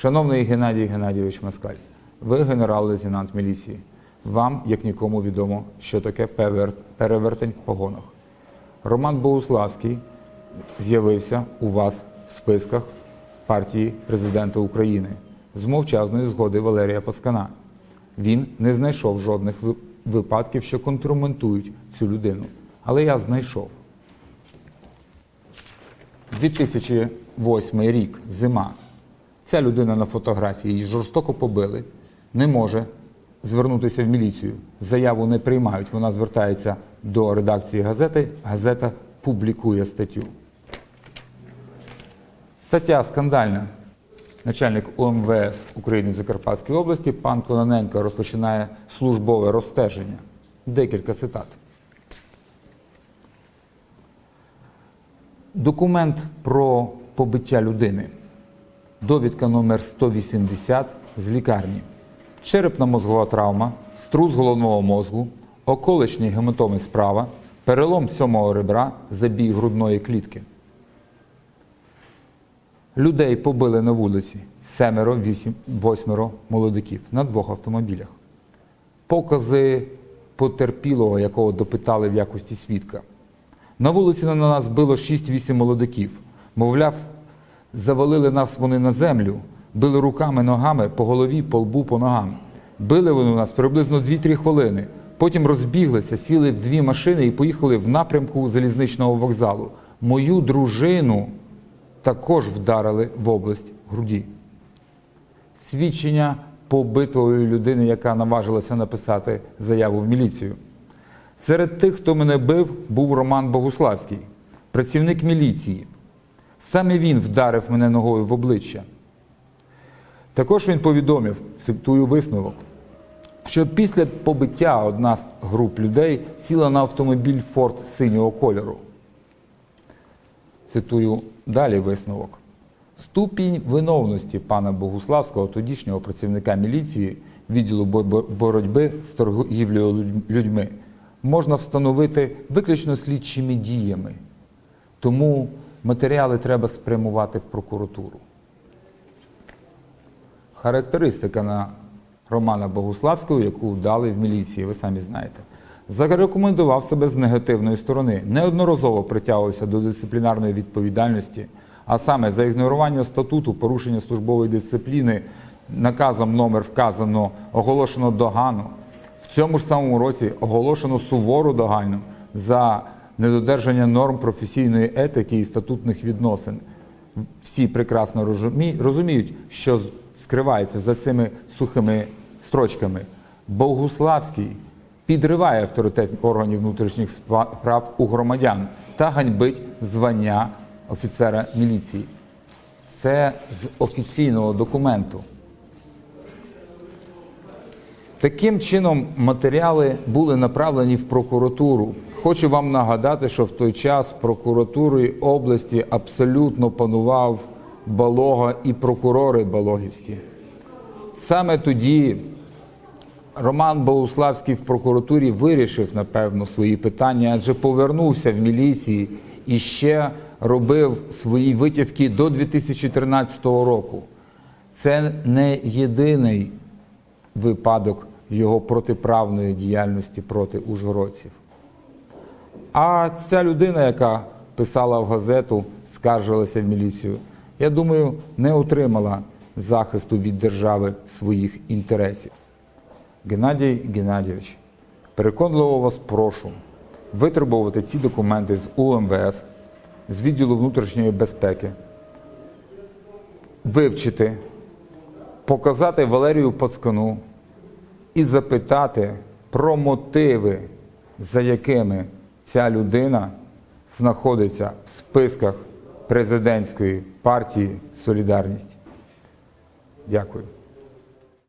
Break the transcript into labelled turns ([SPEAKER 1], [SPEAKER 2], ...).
[SPEAKER 1] Шановний Геннадій Геннадійович Москаль, ви генерал-лейтенант міліції. Вам, як нікому, відомо, що таке перевер- перевертень в погонах. Роман Богуславський з'явився у вас в списках партії президента України з мовчазної згоди Валерія Паскана. Він не знайшов жодних випадків, що контрументують цю людину. Але я знайшов. 2008 рік, зима. Ця людина на фотографії її жорстоко побили, не може звернутися в міліцію. Заяву не приймають. Вона звертається до редакції газети. Газета публікує статтю. Стаття скандальна. Начальник УМВС України в Закарпатській області пан Кононенко розпочинає службове розстеження. Декілька цитат. Документ про побиття людини. Довідка номер 180 з лікарні. Черепно-мозгова травма, струс головного мозку, околичні гематоми справа, перелом сьомого ребра, забій грудної клітки. Людей побили на вулиці семеро, вісім, восьмеро молодиків на двох автомобілях. Покази потерпілого, якого допитали в якості свідка. На вулиці на нас било 6-8 молодиків. Мовляв, завалили нас вони на землю, били руками, ногами, по голові, по лбу, по ногам. Били вони у нас приблизно 2-3 хвилини. Потім розбіглися, сіли в дві машини і поїхали в напрямку залізничного вокзалу. Мою дружину також вдарили в область груді. Свідчення побитої людини, яка наважилася написати заяву в міліцію. Серед тих, хто мене бив, був Роман Богуславський, працівник міліції. Саме він вдарив мене ногою в обличчя. Також він повідомив, цитую висновок, що після побиття одна з груп людей сіла на автомобіль Форд синього кольору. Цитую далі висновок. Ступінь виновності пана Богуславського, тодішнього працівника міліції відділу бо- бо- боротьби з торгівлею людьми, можна встановити виключно слідчими діями. Тому матеріали треба спрямувати в прокуратуру. Характеристика на Романа Богуславського, яку дали в міліції, ви самі знаєте. Зарекомендував себе з негативної сторони, неодноразово притягувався до дисциплінарної відповідальності, а саме за ігнорування статуту, порушення службової дисципліни, наказом номер вказано, оголошено догану. В цьому ж самому році оголошено сувору догану за недодержання норм професійної етики і статутних відносин. Всі прекрасно розуміють, що скривається за цими сухими строчками. Богуславський підриває авторитет органів внутрішніх справ у громадян та ганьбить звання офіцера міліції. Це з офіційного документу. Таким чином, матеріали були направлені в прокуратуру. Хочу вам нагадати, що в той час в прокуратурі області абсолютно панував Балога і прокурори Балогівські. Саме тоді Роман Богуславський в прокуратурі вирішив, напевно, свої питання, адже повернувся в міліції і ще робив свої витівки до 2013 року. Це не єдиний випадок його протиправної діяльності проти ужгородців. А ця людина, яка писала в газету, скаржилася в міліцію, я думаю, не отримала захисту від держави своїх інтересів. Геннадій Геннадійович, переконливо вас прошу витребувати ці документи з УМВС, з відділу внутрішньої безпеки, вивчити, показати Валерію Пацкану і запитати про мотиви, за якими ця людина знаходиться в списках президентської партії Солідарність. Дякую.